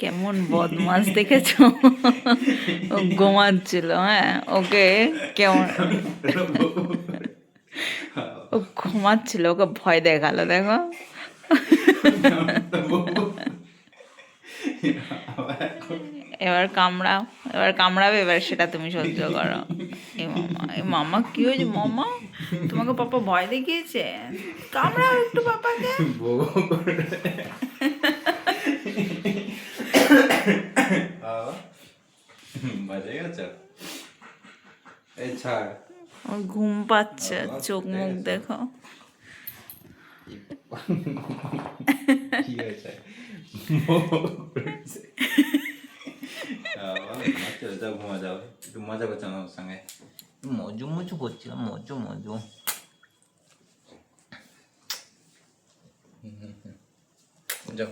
কেমন বদমাস দেখেছ? ও ঘুমাচ্ছিল হ্যাঁ ওকে কেমন? ও ঘুমাচ্ছিল, ওকে ভয় দেখাল, দেখো। এবার কামড়াও, এবার কামড়াবে, এবার সেটা তুমি সহ্য করো। এই মামা এই মামা, কি হয়েছে, মামা? তোমাকে পাপা ভয় দেখিয়েছে? কামড়াও একটু পাপাকে। বাজে গেছে এই ছাড় ওর ঘুম পাচ্ছে চোখ মুখ দেখো কি হয়েছে চলো যাও ঘুমা যাও একটু মজা করছো আমার সঙ্গে মজু মজু করছিলাম মজু মজু যাও